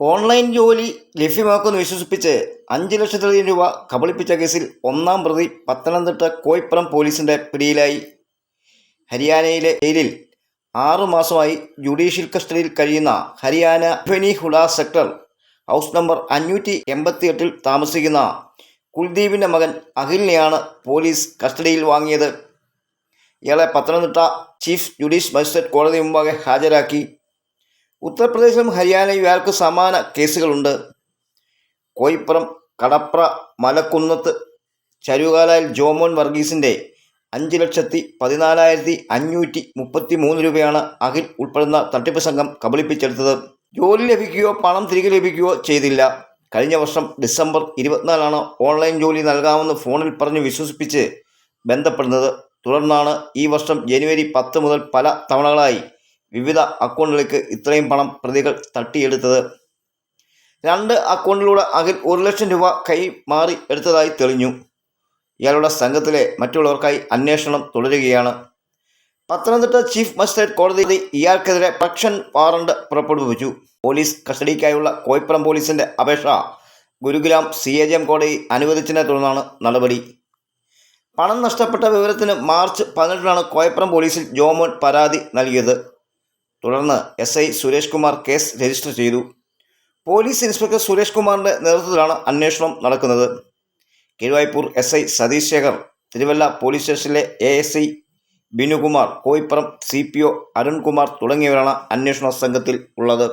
Online ജോലി ലഭ്യമാക്കുമെന്ന് വിശ്വസിപ്പിച്ച് അഞ്ച് ലക്ഷത്തിലധികം രൂപ കബളിപ്പിച്ച കേസിൽ ഒന്നാം പ്രതി പത്തനംതിട്ട കോയിപ്പുറം പോലീസിന്റെ പിടിയിലായി. ഹരിയാനയിലെ ജയിലിൽ ആറുമാസമായി ജുഡീഷ്യൽ കസ്റ്റഡിയിൽ കഴിയുന്ന ഹരിയാന ഫെനി ഹുഡ സെക്ടർ ഹൗസ് നമ്പർ അഞ്ഞൂറ്റി എൺപത്തിയെട്ടിൽ താമസിക്കുന്ന കുൽദീപിന്റെ മകൻ അഖിലിനെയാണ് പോലീസ് കസ്റ്റഡിയിൽ വാങ്ങിയത്. ഇയാളെ പത്തനംതിട്ട ചീഫ് ജുഡീഷ്യൽ മജിസ്ട്രേറ്റ് കോടതി മുമ്പാകെ ഹാജരാക്കി. ഉത്തർപ്രദേശിലും ഹരിയാനയും ഇയാൾക്ക് സമാന കേസുകളുണ്ട്. കോയിപ്പുറം കടപ്ര മലക്കുന്നത്ത് ചരുകാലായിൽ ജോമോൻ വർഗീസിന്റെ അഞ്ച് ലക്ഷത്തി പതിനാലായിരത്തി അഞ്ഞൂറ്റി മുപ്പത്തി മൂന്ന് രൂപയാണ് അഖിൽ ഉൾപ്പെടുന്ന തട്ടിപ്പ് സംഘം കബളിപ്പിച്ചെടുത്തത്. ജോലി ലഭിക്കുകയോ പണം തിരികെ ലഭിക്കുകയോ ചെയ്തില്ല. കഴിഞ്ഞ വർഷം ഡിസംബർ ഇരുപത്തിനാലാണ് ഓൺലൈൻ ജോലി നൽകാമെന്ന് ഫോണിൽ പറഞ്ഞ് വിശ്വസിപ്പിച്ച് ബന്ധപ്പെടുന്നത്. തുടർന്നാണ് ഈ വർഷം ജനുവരി പത്ത് മുതൽ പല തവണകളായി വിവിധ അക്കൗണ്ടുകളിലേക്ക് ഇത്രയും പണം പ്രതികൾ തട്ടിയെടുത്തത്. രണ്ട് അക്കൗണ്ടിലൂടെ അഖിൽ ഒരു ലക്ഷം രൂപ കൈമാറി എടുത്തതായി തെളിഞ്ഞു. ഇയാളുടെ സംഘത്തിലെ മറ്റുള്ളവർക്കായി അന്വേഷണം തുടരുകയാണ്. പത്തനംതിട്ട ചീഫ് മജിസ്ട്രേറ്റ് കോടതി ഇയാൾക്കെതിരെ പ്രക്ഷൻ വാറണ്ട് പുറപ്പെടുവിച്ചു. പോലീസ് കസ്റ്റഡിക്കായുള്ള കോയിപ്പുറം പോലീസിന്റെ അപേക്ഷ Gurugram C A G M കോടതി അനുവദിച്ചതിനെ തുടർന്നാണ് നടപടി. പണം നഷ്ടപ്പെട്ട വിവരത്തിന് മാർച്ച് പതിനെട്ടിനാണ് കോയപ്പുറം പോലീസിൽ ജോമോൻ പരാതി നൽകിയത്. തുടർന്ന് S I Suresh Kumar case register ചെയ്തു. പോലീസ് ഇൻസ്പെക്ടർ സുരേഷ് കുമാറിന്റെ നേതൃത്വത്തിലാണ് അന്വേഷണം നടക്കുന്നത്. Keezhvaipur S I Satheesh Sekhar Thiruvalla police സ്റ്റേഷനിലെ A S I Binukumar Koipuram C P O Arunkumar തുടങ്ങിയവരാണ് അന്വേഷണ സംഘത്തിൽ ഉള്ളത്.